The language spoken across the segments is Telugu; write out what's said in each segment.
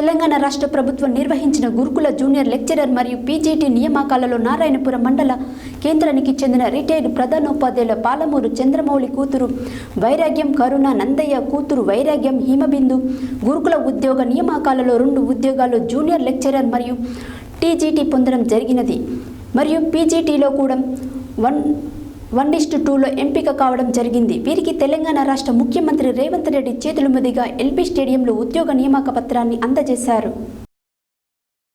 తెలంగాణ రాష్ట్ర ప్రభుత్వం నిర్వహించిన గురుకుల జూనియర్ లెక్చరర్ మరియు పీజీటీ నియామకాలలో నారాయణపురం మండల కేంద్రానికి చెందిన రిటైర్డ్ ప్రధానోపాధ్యాయుల పాలమూరు చంద్రమౌళి కూతురు వైరాగ్యం కరుణ నందయ్య కూతురు వైరాగ్యం హిమబిందు గురుకుల ఉద్యోగ నియామకాలలో రెండు ఉద్యోగాలు జూనియర్ లెక్చరర్ మరియు టీజీటీ పొందడం జరిగినది. మరియు పీజీటీలో కూడా వన్ వన్ డిస్ట్ టూలో ఎంపిక కావడం జరిగింది. వీరికి తెలంగాణ రాష్ట్ర ముఖ్యమంత్రి రేవంత్ రెడ్డి చేతుల మీదుగా ఎల్బీ స్టేడియంలో ఉద్యోగ నియామక పత్రాన్ని అందజేశారు.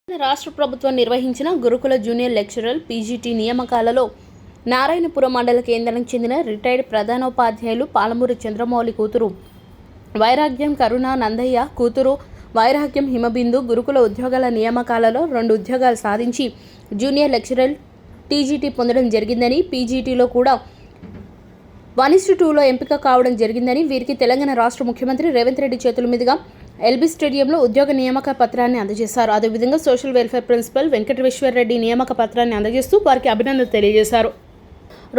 రాష్ట్ర ప్రభుత్వం నిర్వహించిన గురుకుల జూనియర్ లెక్చరర్ పీజీటీ నియామకాలలో నారాయణపురం మండల కేంద్రానికి చెందిన రిటైర్డ్ ప్రధానోపాధ్యాయులు పాలమూరి చంద్రమౌళి కూతురు వైరాగ్యం కరుణ నందయ్య కూతురు వైరాగ్యం హిమబిందు గురుకుల ఉద్యోగాల నియామకాలలో రెండు ఉద్యోగాలు సాధించి జూనియర్ లెక్చరర్ టీజీటీ పొందడం జరిగిందని పీజీటీలో కూడా వన్ ఇస్టు టూలో ఎంపిక కావడం జరిగిందని వీరికి తెలంగాణ రాష్ట్ర ముఖ్యమంత్రి రేవంత్ రెడ్డి చేతుల మీదుగా ఎల్బీ స్టేడియంలో ఉద్యోగ నియామక పత్రాన్ని అందజేశారు. అదేవిధంగా సోషల్ వెల్ఫేర్ ప్రిన్సిపల్ వెంకటేశ్వరరెడ్డి నియామక పత్రాన్ని అందజేస్తూ వారికి అభినందన తెలియజేశారు.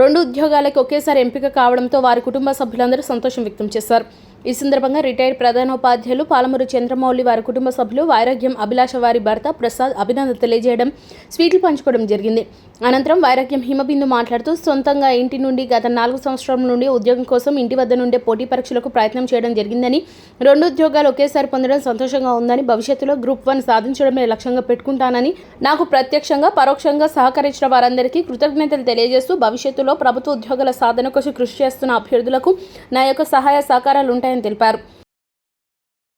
రెండు ఉద్యోగాలకు ఒకేసారి ఎంపిక కావడంతో వారి కుటుంబ సభ్యులందరూ సంతోషం వ్యక్తం చేశారు. ఈ సందర్భంగా రిటైర్డ్ ప్రధానోపాధ్యాయులు పాలమూరు చంద్రమౌళి వారి కుటుంబ సభ్యులు వైరాగ్యం అభిలాష వారి భర్త ప్రసాద్ అభినందన తెలియజేయడం స్వీట్లు పంచుకోవడం జరిగింది. అనంతరం వైరాగ్యం హిమబిందు మాట్లాడుతూ సొంతంగా ఇంటి నుండి గత నాలుగు సంవత్సరాల నుండి ఉద్యోగం కోసం ఇంటి వద్ద నుండే పోటీ పరీక్షలకు ప్రయత్నం చేయడం జరిగిందని రెండు ఉద్యోగాలు ఒకేసారి పొందడం సంతోషంగా ఉందని భవిష్యత్తులో గ్రూప్ వన్ సాధించడమే లక్ష్యంగా పెట్టుకుంటానని నాకు ప్రత్యక్షంగా పరోక్షంగా సహకరించిన వారందరికీ కృతజ్ఞతలు తెలియజేస్తూ భవిష్యత్తులో ప్రభుత్వ ఉద్యోగాల సాధన కోసం కృషి చేస్తున్న అభ్యర్థులకు నా యొక్క సహాయ సహకారాలు ఉంటాయని తెలిపారు.